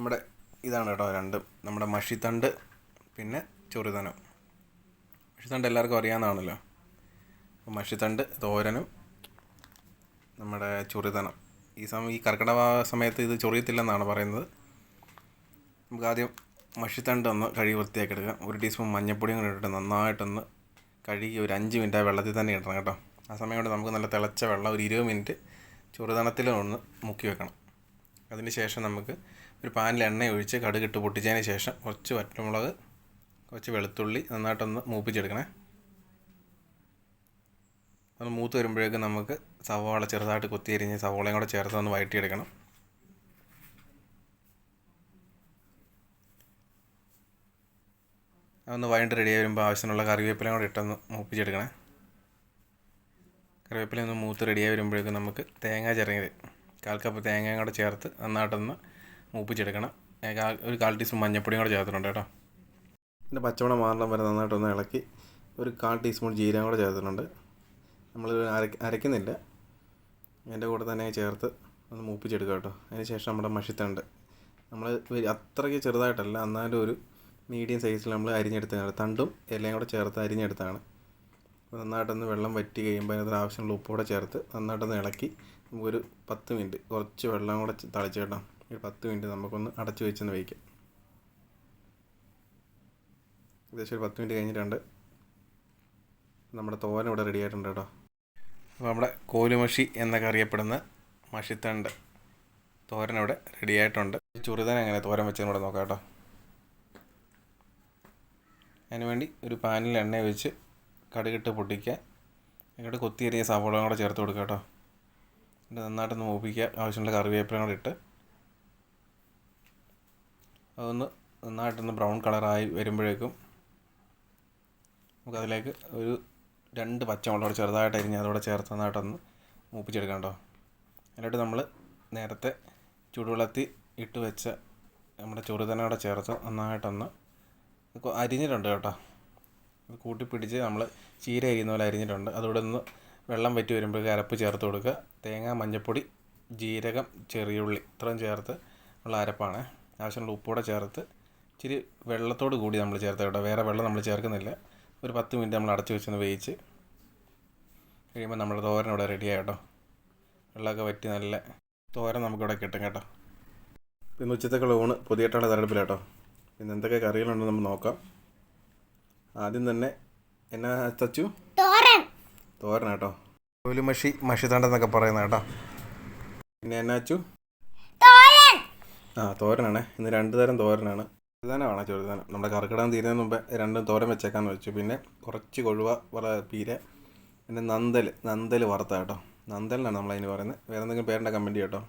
നമ്മുടെ ഇതാണ് കേട്ടോ രണ്ടും. നമ്മുടെ മഷിത്തണ്ട് പിന്നെ ചൊറിതനം. മഷിത്തണ്ട് എല്ലാവർക്കും അറിയാവുന്നതാണല്ലോ. അപ്പോൾ മഷിത്തണ്ട് തോരനും നമ്മുടെ ചൊറിതനം. ഈ സമയം ഈ കർക്കിടക സമയത്ത് ഇത് ചൊറിയത്തില്ലെന്നാണ് പറയുന്നത്. നമുക്ക് ആദ്യം മഷിത്തണ്ട് ഒന്ന് കഴുകി വൃത്തിയാക്കി എടുക്കാം. ഒരു ടീസ്പൂൺ മഞ്ഞൾപ്പൊടിയും കൂടി ഇട്ടിട്ട് നന്നായിട്ടൊന്ന് കഴുകി ഒരു അഞ്ച് മിനിറ്റ് ആ വെള്ളത്തിൽ തന്നെ ഇടണം കേട്ടോ. ആ സമയം കൊണ്ട് നമുക്ക് നല്ല തിളച്ച വെള്ളം ഒരു ഇരുപത് മിനിറ്റ് ചുറുതണത്തിൽ ഒന്ന് മുക്കി വെക്കണം. അതിന് ശേഷം നമുക്ക് ഒരു പാനിൽ എണ്ണ ഒഴിച്ച് കടുകിട്ട് പൊട്ടിച്ചതിന് ശേഷം കുറച്ച് വറ്റമുളക് കുറച്ച് വെളുത്തുള്ളി നന്നായിട്ടൊന്ന് മൂപ്പിച്ചെടുക്കണേ. ഒന്ന് മൂത്ത് വരുമ്പോഴേക്കും നമുക്ക് സവാള ചെറുതായിട്ട് കൊത്തിയരിഞ്ഞ് സവാളയും കൂടെ ചേർത്ത് ഒന്ന് വഴറ്റിയെടുക്കണം. അതൊന്ന് വഴണ്ട് റെഡി വരുമ്പോൾ ആവശ്യത്തിനുള്ള കറിവേപ്പിലയും കൂടെ ഇട്ടൊന്ന് മൂപ്പിച്ചെടുക്കണേ. കറിവേപ്പില ഒന്ന് മൂത്ത് റെഡിയായി വരുമ്പോഴേക്കും നമുക്ക് തേങ്ങ ചിറങ്ങിയത് കാൽ കപ്പ് തേങ്ങയും കൂടെ ചേർത്ത് നന്നായിട്ടൊന്ന് മൂപ്പിച്ചെടുക്കണം. ഒരു കാൽ ടീസ്പൂൺ മഞ്ഞൾപ്പൊടിയും കൂടെ ചേർത്തിട്ടുണ്ട് കേട്ടോ. പിന്നെ പച്ചമണം മാറണം വരെ നന്നായിട്ടൊന്ന് ഇളക്കി ഒരു കാൽ ടീസ്പൂൺ ജീരകം കൂടെ ചേർത്തിട്ടുണ്ട്. നമ്മൾ അരക്ക് അരയ്ക്കുന്നില്ല. അതിന്റെ കൂടെ തന്നെ ചേർത്ത് ഒന്ന് മൂപ്പിച്ചെടുക്കുക കേട്ടോ. അതിന് ശേഷം നമ്മുടെ മഷിത്തണ്ട്. നമ്മൾ അത്രയ്ക്ക് ചെറുതായിട്ടല്ല എന്നാലും ഒരു മീഡിയം സൈസിൽ നമ്മൾ അരിഞ്ഞെടുത്തതാണ്. തണ്ടും എല്ലാം കൂടെ ചേർത്ത് അരിഞ്ഞെടുത്താണ് നന്നായിട്ടൊന്ന് വെള്ളം വറ്റി കഴിയുമ്പോൾ അതിനകത്ത് ആവശ്യമുള്ള ഉപ്പ് കൂടെ ചേർത്ത് നന്നായിട്ടൊന്ന് ഇളക്കി നമുക്കൊരു പത്ത് മിനിറ്റ് കുറച്ച് വെള്ളം കൂടെ ചെ- തളിച്ച് കേട്ടോ. ഒരു പത്ത് മിനിറ്റ് നമുക്കൊന്ന് അടച്ചു വെച്ചൊന്ന് വയ്ക്കാം ഏകദേശം ഒരു പത്ത് മിനിറ്റ് കഴിഞ്ഞിട്ടുണ്ട്. നമ്മുടെ തോരൻ ഇവിടെ റെഡി ആയിട്ടുണ്ട് കേട്ടോ. അപ്പോൾ നമ്മുടെ കോലുമഷി എന്നൊക്കെ അറിയപ്പെടുന്ന മഷിത്തണ്ട് തോരൻ ഇവിടെ റെഡി ആയിട്ടുണ്ട്. ചുറുതൻ എങ്ങനെ തോരൻ വെച്ചതിന് കൂടെ നോക്കാം കേട്ടോ. അതിനുവേണ്ടി ഒരു പാനിൽ എണ്ണ ഒഴിച്ച് കടുകിട്ട് പൊട്ടിക്കുക. എന്നിട്ട് കൊത്തിയരിഞ്ഞ സവോളയും കൂടെ ചേർത്ത് കൊടുക്കുക കേട്ടോ. എന്നിട്ട് നന്നായിട്ടൊന്ന് മൂപ്പിക്കുക. ആവശ്യമുള്ള കറിവേപ്പിലയും കൂടെ ഇട്ട്. അതൊന്ന് നന്നായിട്ടൊന്ന് ബ്രൗൺ കളറായി വരുമ്പോഴേക്കും നമുക്കതിലേക്ക് ഒരു രണ്ട് പച്ചമുളക് ചെറുതായിട്ട് അരിഞ്ഞ് അതോടെ ചേർത്ത് നന്നായിട്ടൊന്ന് മൂപ്പിച്ചെടുക്കാം കേട്ടോ. എന്നിട്ട് നമ്മൾ നേരത്തെ ചൂടുവെള്ളത്തിൽ ഇട്ട് വെച്ച നമ്മുടെ ചെറുതനോടെ ചേർത്ത് നന്നായിട്ടൊന്ന് അരിഞ്ഞിട്ടുണ്ട് കേട്ടോ. അത് കൂട്ടിപ്പിടിച്ച് നമ്മൾ ചീര അരിയുന്ന പോലെ അരിഞ്ഞിട്ടുണ്ട്. അതുകൂടെ ഒന്ന് വെള്ളം വറ്റി വരുമ്പോഴേക്ക് അരപ്പ് ചേർത്ത് കൊടുക്കുക. തേങ്ങ മഞ്ഞൾപ്പൊടി ജീരകം ചെറിയുള്ളി ഇത്രയും ചേർത്ത് ഉള്ള അരപ്പാണ്. ആവശ്യമുള്ള ഉപ്പൂടെ ചേർത്ത് ഇച്ചിരി വെള്ളത്തോട് കൂടി നമ്മൾ ചേർത്ത് കേട്ടോ. വേറെ വെള്ളം നമ്മൾ ചേർക്കുന്നില്ല. ഒരു പത്ത് മിനിറ്റ് നമ്മൾ അടച്ചു വെച്ചൊന്ന് വേവിച്ച് കഴിയുമ്പോൾ നമ്മുടെ തോരൻ ഇവിടെ റെഡിയായി കേട്ടോ. വെള്ളമൊക്കെ വറ്റി നല്ല തോരൻ നമുക്കിവിടെ കിട്ടും കേട്ടോ. പിന്നെ ഉച്ചത്തേക്കുള്ള ഊണ് പുതിയട്ടാണ് തരടുപ്പില്ല കേട്ടോ. പിന്നെ എന്തൊക്കെ കറികളുണ്ടെന്ന് നമുക്ക് നോക്കാം. ആദ്യം തന്നെ എന്നാ തച്ചു തോരൻ. തോരൻ കേട്ടോ മഷി തണ്ടെന്നൊക്കെ പറയുന്ന കേട്ടോ. പിന്നെ എന്നാ അച്ചു? തോരൻ. ആ തോരനാണ്. ഇന്ന് രണ്ട് തരം തോരനാണ്. ചെറുതാനാണ് ചെറുതാനം. നമ്മുടെ കർക്കിടകം തീരുന്നതിന് മുമ്പേ രണ്ടും തോരൻ വെച്ചേക്കാന്ന് വെച്ചു. പിന്നെ കുറച്ച് കൊഴുവ വറ പീര പിന്നെ നന്തൽ നന്തൽ വറുത്ത കേട്ടോ. നന്തലിനാണ് നമ്മളതിന് പറയുന്നത്. വേറെ എന്തെങ്കിലും പേരുണ്ട കമന്റ് കേട്ടോ.